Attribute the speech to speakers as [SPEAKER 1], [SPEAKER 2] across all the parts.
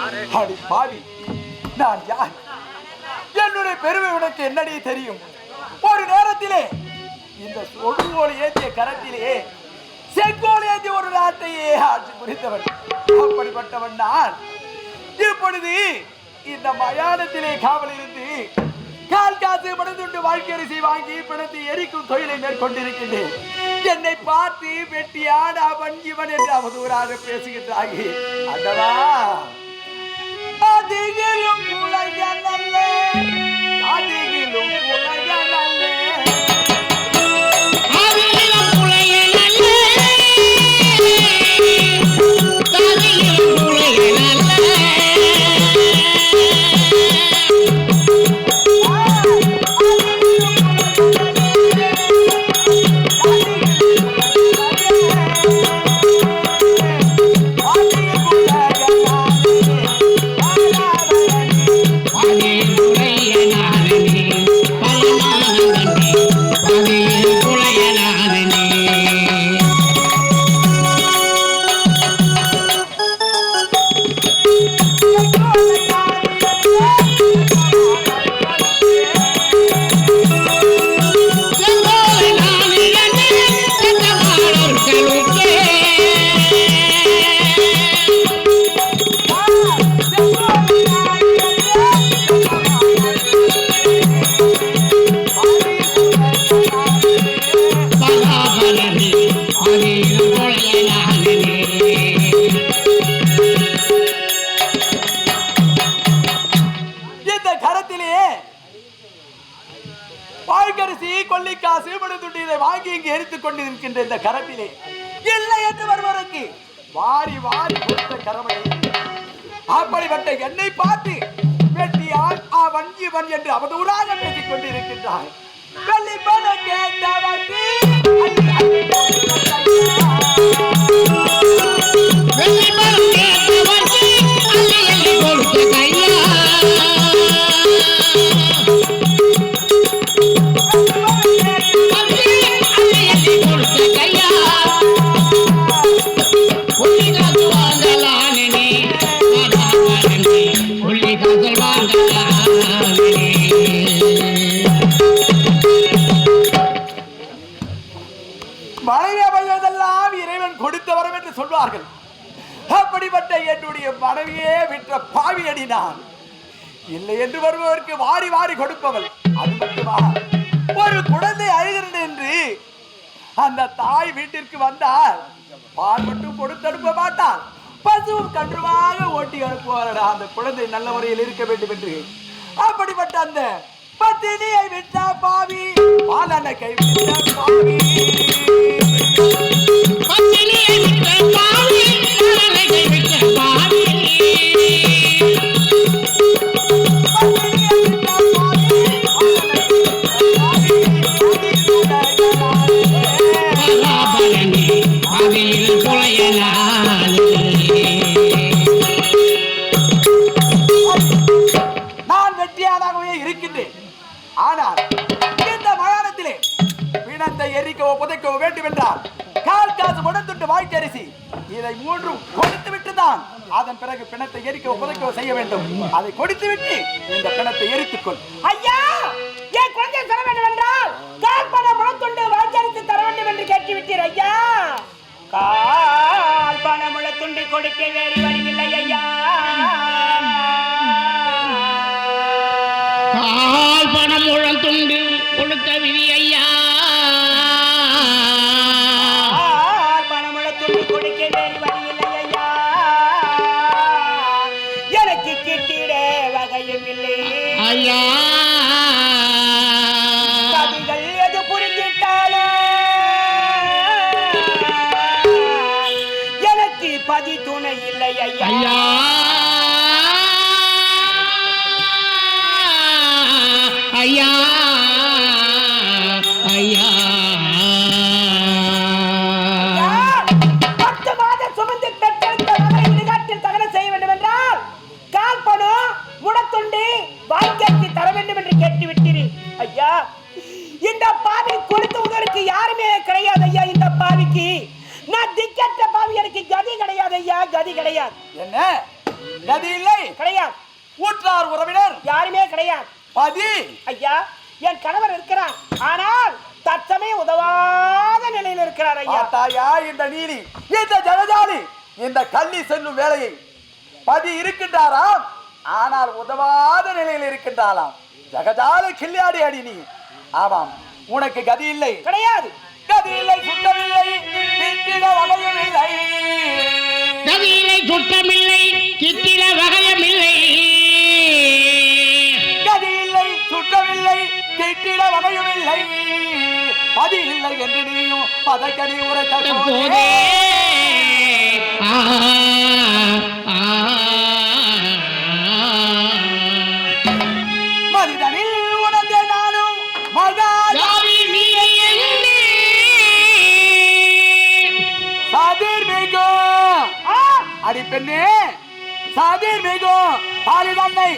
[SPEAKER 1] அடி பாவி. நான் யார்? என்னுடைய பெருமை உனக்கு என்னடி தெரியும்? ஒரு நேரத்திலே இந்த ஒழுங்கோல் ஏற்றிய கரத்திலே செங்கோல் ஏந்தி ஒரு நாட்டையே ஆட்சி புரிந்தவன். அப்படிப்பட்டவன் நான். இப்பொழுது இந்த மயானத்திலே காவல் இருந்து கால் காசு மனதுண்டு வாழ்க்கை அரிசி வாங்கி பிணத்தை எரிக்கும் தொழிலை மேற்கொண்டிருக்கின்றேன். என்னை பார்த்து வெட்டியான அவன் இவன் என்று அவதூறாக பேசுகின்றாயே. அடவா அதிகிலும் உலகனல்ல அதிகிலும் உலக இந்த கொல்லிக்காசு இதை வாங்கி இங்கு எரித்துக் இந்த இல்லை என்று வருவதற்கு வாரி வாரி கொடுத்த கரமை அப்படிப்பட்ட என்னை பார்த்து வெட்டியான் அவன் இவன் என்று அவதூறாக பேசிக் கொண்டிருக்கின்றான். மனைவியே விற்ற பாவியடி நான். இல்லை என்று வருபவருக்கு வாரி வாரி கொடுப்பவள். அது மட்டுமா? ஒரு குழந்தை அழுகிறது என்று அந்த தாய் வீட்டிற்கு வந்தால் பால் மட்டும் கொடுத்து அனுப்ப மாட்டாள். பசுவும் கன்றுவாக ஓட்டி அனுப்புவாரடா அந்த குழந்தை நல்ல முறையில் இருக்க வேண்டும் என்று. அப்படிப்பட்ட அந்த பத்தினியை விட்ட பாவி. பாலனை கை விட்ட பாவி.
[SPEAKER 2] பத்தினியை விட்ட பாவி
[SPEAKER 1] மூன்றும் கொடுத்து விட்டுதான் அதன் பிறகு பிணத்தை எரிக்கவோ புதைக்கவோ செய்ய வேண்டும். அதை கொடுத்து விட்டு இந்த பிணத்தை எரித்துக்கொள்.
[SPEAKER 3] ஐயா என் குழந்தை தர வேண்டும் என்றால் கால் பணம் முளத்துண்டு வாய்ச்சரித்து தர வேண்டும் என்று கேட்டு விட்டீர் ஐயா. கால் பணம் முளத்துண்டு கொடுக்க வேறு வழியில்லை ஐயா.
[SPEAKER 2] பணம் முழந்துண்டு கொடுக்க விதி
[SPEAKER 3] ஆதி துணை இல்லை ஐயா.
[SPEAKER 2] ஐயா. ஐயா.
[SPEAKER 3] செய்ய வேண்டும் கால் பணம் முடத்துண்டு வாய்க்கத்தி தர வேண்டும் என்று கேட்டு விட்டீர்கள் ஐயா இந்த பாவி கொடுத்து உதவிக்கு யாருமே கிடையாது ஐயா இந்த பாவிக்கு. நான் திக்கற்ற பாவி எனக்கு ஐயா கதி கிடையாது.
[SPEAKER 1] என்ன? கதி இல்லை.
[SPEAKER 3] கிடையாது.
[SPEAKER 1] ஊற்றார் உறவினர்.
[SPEAKER 3] யாருமே கிடையாது.
[SPEAKER 1] பதி.
[SPEAKER 3] ஐயா என் கணவர் இருக்கிறார். ஆனால் தற்சமயம் உதவாத நிலையில் இருக்கிறார் ஐயா.
[SPEAKER 1] பார்த்தாயா இந்த நீலி இந்த ஜனஜாலி இந்த கள்ளி செல்லும் வேலையை பதி இருக்கின்றாராம். ஆனால் உதவாத நிலையில் இருக்கின்றாளாம். ஜகஜால கிள்ளியாடி அடி நீ. ஆமாம் உனக்கு கதி இல்லை.
[SPEAKER 3] கிடையாது.
[SPEAKER 1] கதி இல்லை சுத்தமில்லை. வகையும் இல்லை.
[SPEAKER 2] கவியிலை சுட்டமில்லை கிட்டில வகையமில்லை.
[SPEAKER 1] கதி இல்லை சுத்தமில்லை திட்டிட வகையும் இல்லை என்று நீயும் பதக்கடி உரைத்த
[SPEAKER 2] போதே.
[SPEAKER 1] பெண்ணே சாதிர் மிகும் பாலி தன்னை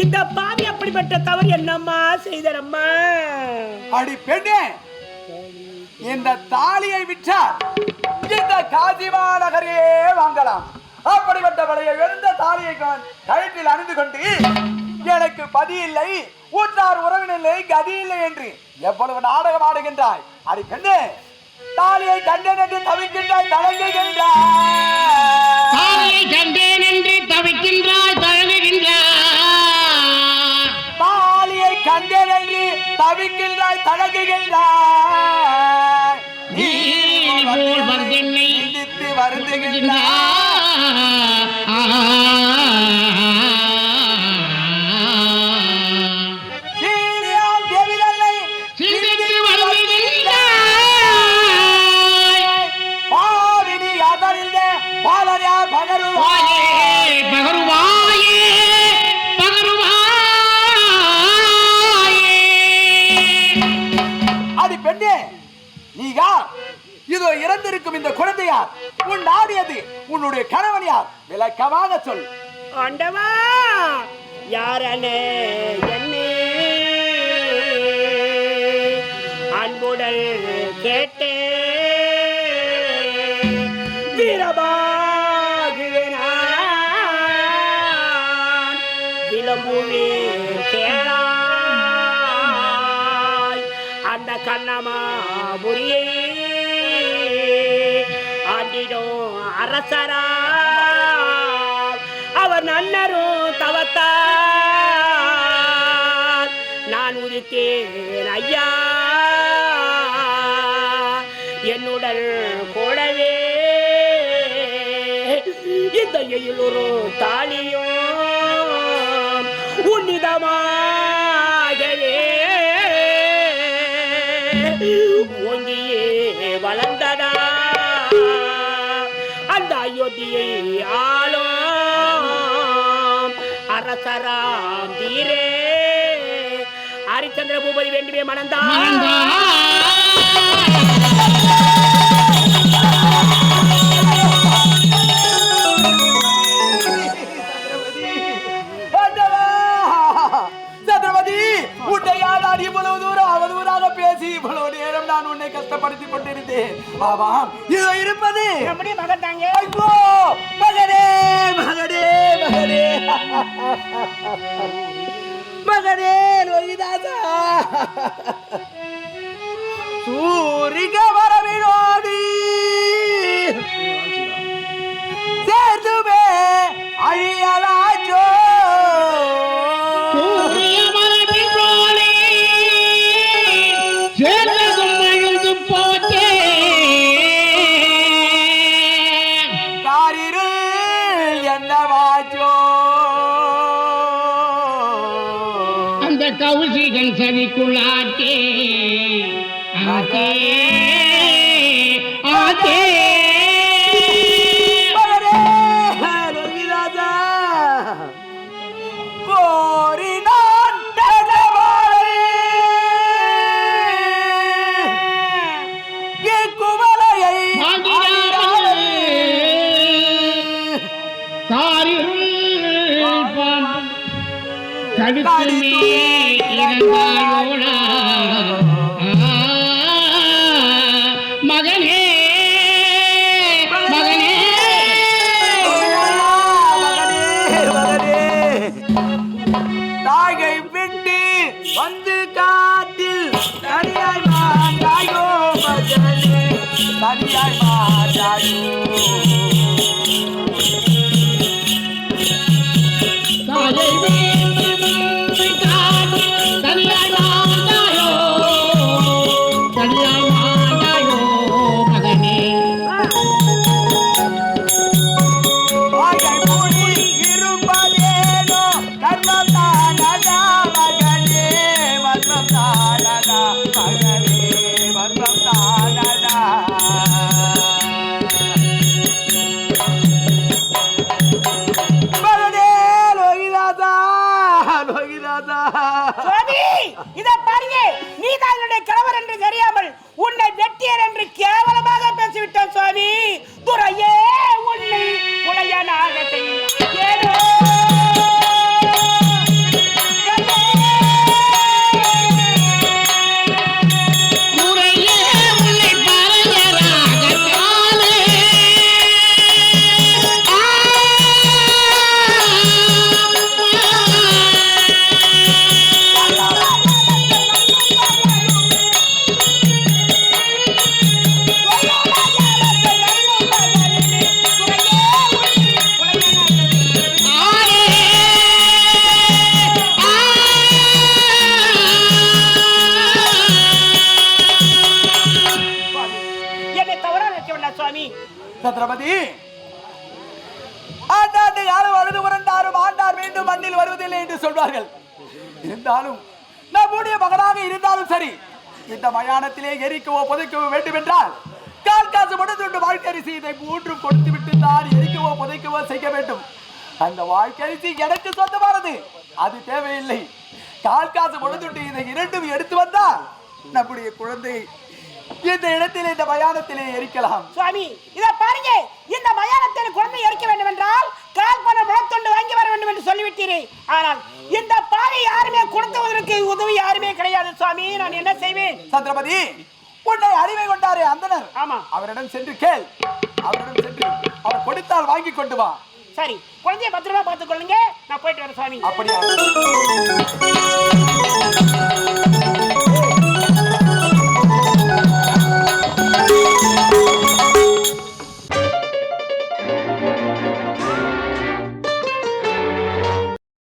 [SPEAKER 3] இந்த பாவி அப்படிப்பட்ட தவறு என்னம்மா செய்தரம்மா?
[SPEAKER 1] அடி பெண்ணே இந்த தாலியை விற்றால் இந்த காசிமா நகரையே வாங்கலாம். அப்படிப்பட்ட பழைய எழுந்த தாலியை கழுத்தில் அணிந்து கொண்டு எனக்கு பதி இல்லை ஊற்றார் உறவினில்லை கதி இல்லை என்று எவ்வளவு நாடகம் ஆடுகின்றாய்? அடி பெண்ணே தாலியை கண்டேன் என்று தவிக்கின்றாய் தலங்குகின்றாய்
[SPEAKER 2] தவிக்கின்றாய்
[SPEAKER 1] தலங்குகின்றாய்
[SPEAKER 2] நீ
[SPEAKER 1] வருந்துகின்றாய். இருக்கும் இந்த குழந்தையார் உன் நாடியது உன்னுடைய கணவன் யார்? விளக்கமாக சொல்.
[SPEAKER 3] ஆண்டவா யாரனே என்னே? அன்புடல் கேட்டே. வீரபாகுவனான் விளம்புவே கேளாய். அந்த கண்ணமாபுரியே ஆண்டிடும் அரசரா அவர் நன்னரும் தவத்தார். நான் உதித்தேன் ஐயா. என்னுடல் கூடவே இந்த எயிலொரு தாலியும் உன்னிதமா ஆளும் அரசராம் தீரே. ஹரிச்சந்திர பூபதி வேண்டுமே மணந்தா
[SPEAKER 1] நான் இவ்வளவு தூரம் அவதூறாக பேசி இவ்வளவு நேரம் நான் உன்னை கஷ்டப்படுத்தி கொண்டிருந்தேன். ஆமாம் இதோ இருப்பது.
[SPEAKER 3] நம்முடைய மகன் தாங்க.
[SPEAKER 1] ஐயோ மகனே மகனே மகனே. மகனே ரோகிதாசா.
[SPEAKER 2] சூரிகவா. கௌசிகன் சதிக்குள்ளாட்டே ஆத்தே. ஆத்தே.
[SPEAKER 1] மகனே ரோஹிதாசா
[SPEAKER 2] மகனே மகனே.
[SPEAKER 1] தாயை விட்டு வந்து கா சரி. இந்த மயானத்திலே எரிக்கவோ புதைக்கவோ வேண்டும் என்றால் கால் காசு மட்டும் வாழ்க்கை அரிசி இதை மூன்று கொடுத்து விட்டு தான் எரிக்கவோ புதைக்கவோ செய்ய வேண்டும். அந்த வாழ்க்கை அரிசி எனக்கு சொந்தமானது. அது தேவையில்லை. கால் காசு முடித்துண்டு இதை இரண்டும் எடுத்து வந்தால் நம்முடைய குழந்தை இந்த இடத்திலே இந்த மயானத்திலே எரிக்கலாம்.
[SPEAKER 3] சுவாமி இதை பாருங்க இந்த மயானத்தில் குழந்தை எரிக்க வேண்டும் என்றால் கால் பணம் முளத்தொண்டு வாங்கி வர வேண்டும் என்று சொல்லிவிட்டீரே. ஆனால் இந்த பாவை யாருமே கொடுத்தவதற்கு உதவி யாருமே கிடையாது. சுவாமி நான் என்ன செய்வேன்?
[SPEAKER 1] சந்திரபதி உன்னை அடிமை கொண்டாரே அந்தனர்.
[SPEAKER 3] ஆமா.
[SPEAKER 1] அவரிடம் சென்று கேள். அவரிடம் சென்று அவர் கொடுத்தால் வாங்கி கொண்டு வா.
[SPEAKER 3] சரி குழந்தைய பத்திரமா பார்த்துக் கொள்ளுங்க. நான் போயிட்டு வரேன் சுவாமி.
[SPEAKER 1] அப்படியா?